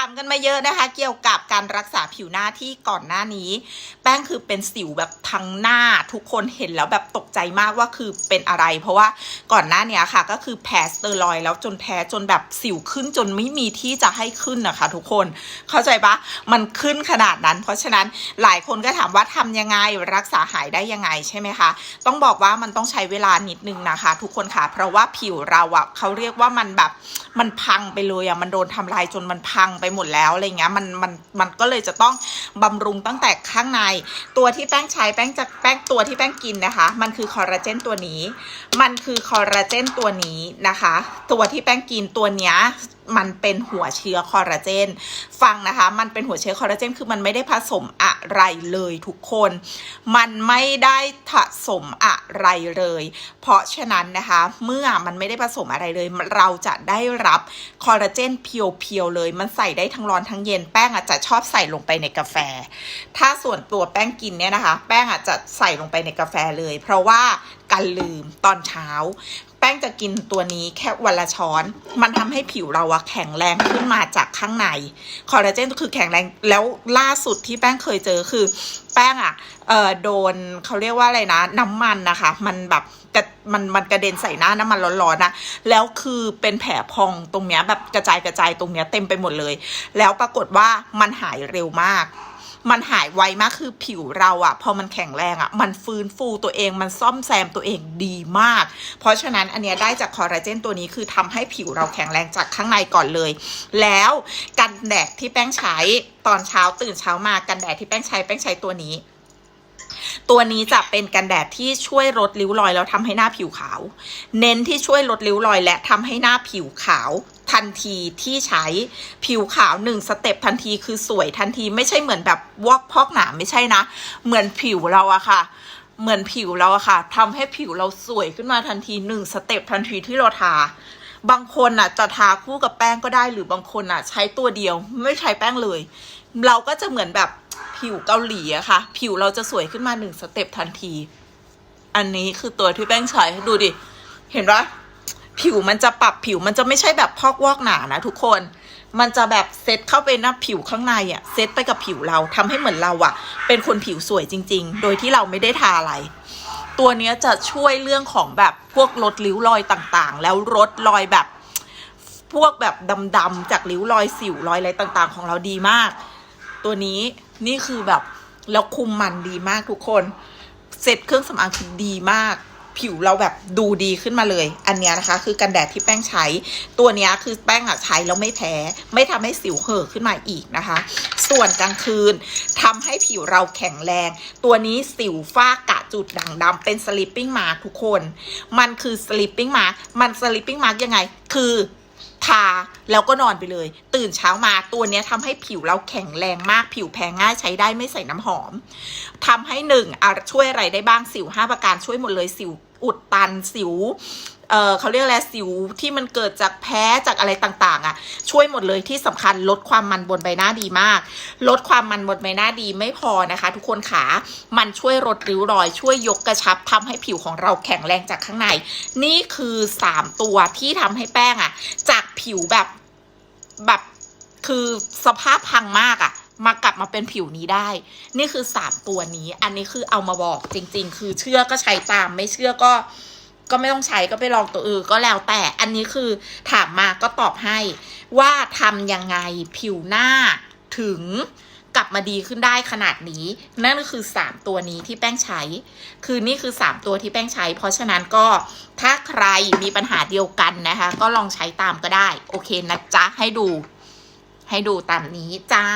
ามกันมาเยอะนะคะ เกี่ยวกับการรักษาผิวหน้าที่ก่อนหน้านี้ แป้งคือเป็นสิวแบบทั้งหน้าทุกคนเห็นแล้วแบบตกใจมากว่าคือเป็นอะไร เพราะว่าก่อนหน้าเนี้ยค่ะก็คือแพ้สเตอรอยแล้วจนแพ้จนแบบสิวขึ้นจนไม่มีที่จะให้ขึ้นนะคะ ทุกคนเข้าใจปะมันขึ้นขนาดนั้น เพราะฉะนั้นหลายคนก็ถามว่าทำยังไงรักษาหายได้ยังไงใช่ไหมคะต้องบอกว่ามันต้องใช้เวลานิดนึงนะคะ ทุกคนค่ะ เพราะว่าผิวเราอะเขาเรียกว่ามันแบบมันพังไปเลยอะมันโดนทำลายจนมันพังไปหมดแล้วอะไรเงี้ยมันมันมันก็เลยจะต้องบำรุงตั้งแต่ข้างใน ตัวที่แป้งใช้แป้งจะแป้งตัวที่แป้งกินนะคะ มันคือคอลลาเจนตัวนี้ มันคือคอลลาเจนตัวนี้นะคะ ตัวที่แป้งกินตัวเนี้ยมันเป็นหัวเชื้อคอลลาเจน ฟังนะคะ มันเป็นหัวเชื้อคอลลาเจน คือมันไม่ได้ผสมอะไรเลยทุกคน มันไม่ได้ผสมอะไรเลย เพราะฉะนั้นนะคะ เมื่อมันไม่ได้ผสมอะไรเลย เราจะได้รับคอลลาเจนเพียวๆเลย มันใส่ได้ทั้งร้อนทั้งเย็นแป้งอาจจะชอบใส่ลงไปในกาแฟ ถ้าส่วนตัวแป้งกินเนี่ยนะคะ แป้งอาจจะใส่ลงไปในกาแฟเลย เพราะว่ากันลืมตอนเช้า แป้งจะกินตัวนี้แค่วันละช้อน มันทำให้ผิวเราอะแข็งแรงขึ้นมาจากข้างใน คอลลาเจนก็คือแข็งแรง แล้วล่าสุดที่แป้งเคยเจอคือ แป้งอะเออโดนเขาเรียกว่าอะไรนะ น้ำมันนะคะ มันแบบกระมันมันกระเด็นใส่หน้าน้ำมันร้อนๆนะแล้วคือเป็นแผลพองตรงเนี้ยแบบกระจายกระจายตรงเนี้ยเต็มไปหมดเลย แล้วปรากฏว่ามันหายเร็วมาก มันหายไวมากคือผิวเราอะพอมันแข็งแรงอะมันฟื้นฟูตัวเองมันซ่อมแซมตัวเองดีมาก เพราะฉะนั้นอันเนี้ยได้จากคอลลาเจนตัวนี้คือทำให้ผิวเราแข็งแรงจากข้างในก่อนเลย แล้วกันแดดที่แป้งใช้ตอนเช้าตื่นเช้ามากันแดดที่แป้งใช้แป้งใช้ตัวนี้ตัวนี้จะเป็นกันแดดที่ช่วยลดริ้วรอยแล้วทำให้หน้าผิวขาว เน้นที่ช่วยลดริ้วรอยและทำให้หน้าผิวขาว ทันทีที่ใช้ผิวขาวหนึ่งสเต็ปทันทีคือสวยทันทีไม่ใช่เหมือนแบบวอกพอกหนาไม่ใช่นะ เหมือนผิวเราอะค่ะ เหมือนผิวเราอะค่ะทำให้ผิวเราสวยขึ้นมาทันทีหนึ่งสเต็ปทันทีที่เราทาบางคนอะจะทาคู่กับแป้งก็ได้หรือบางคนอะ ใช้ตัวเดียวไม่ใช้แป้งเลย เราก็จะเหมือนแบบผิวเกาหลีอะค่ะ ผิวเราจะสวยขึ้นมาหนึ่งสเต็ปทันที อันนี้คือตัวที่แป้งใช้ดูดิ เห็นปะ ผิวมันจะปรับผิวมันจะไม่ใช่แบบพอกวอกหนานะทุกคน มันจะแบบเซตเข้าไปหน้าผิวข้างในอะเซตไปกับผิวเราทำให้เหมือนเราอะเป็นคนผิวสวยจริง ๆ โดยที่เราไม่ได้ทาอะไร ตัวเนี้ยจะช่วยเรื่องของแบบพวกลดริ้วรอยต่างๆ แล้วลดรอยแบบพวกแบบดำๆจากริ้วรอยสิวรอยอะไรต่างๆ ของเราดีมาก ตัวนี้นี่คือแบบแล้วคุมมันดีมากทุกคน เสร็จเครื่องสำอางคือดีมาก ผิวเราแบบดูดีขึ้นมาเลย อันนี้นะคะ คือกันแดดที่แป้งใช้ ตัวนี้คือแป้งอะใช้แล้วไม่แพ้ ไม่ทำให้สิวเห่อขึ้นมาอีกนะคะ ส่วนกลางคืนทำให้ผิวเราแข็งแรง ตัวนี้สิวฝ้ากระจุดด่างดำเป็น sleeping mark ทุกคน มันคือ sleeping mark มัน sleeping mark ยังไง คือทาแล้วก็นอนไปเลย ตื่นเช้ามาตัวนี้ทำให้ผิวเราแข็งแรงมากผิวแพ้ง่ายใช้ได้ไม่ใส่น้ำหอมทำให้หนึ่งอะช่วยอะไรได้บ้างสิวห้าประการช่วยหมดเลยสิวอุดตันสิวเออเขาเรียกอะไรสิวที่มันเกิดจากแพ้จากอะไรต่างๆอะ ช่วยหมดเลยที่สำคัญลดความมันบนใบหน้าดีมาก ลดความมันบนใบหน้าดีไม่พอนะคะ ทุกคนขามันช่วยลดริ้วรอย ช่วยยกกระชับทำให้ผิวของเราแข็งแรงจากข้างใน นี่คือสามตัวที่ทำให้แป้งอะ จากผิวแบบแบบ คือสภาพพังมากอะ มากลับมาเป็นผิวนี้ได้ นี่คือสามตัวนี้ อันนี้คือเอามาบอกจริง ๆ คือเชื่อก็ใช้ตาม ไม่เชื่อก็ก็ไม่ต้องใช้ก็ไปลองตัวอื่นก็แล้วแต่อันนี้คือถามมาก็ตอบให้ ว่าทำยังไงผิวหน้าถึงกลับมาดีขึ้นได้ขนาดนี้ นั่นก็คือสามตัวนี้ที่แป้งใช้ คือนี่คือสามตัวที่แป้งใช้ เพราะฉะนั้นก็ถ้าใครมีปัญหาเดียวกันนะคะ ก็ลองใช้ตามก็ได้ โอเคนะจ๊ะ ให้ดู ให้ดูตามนี้จ้า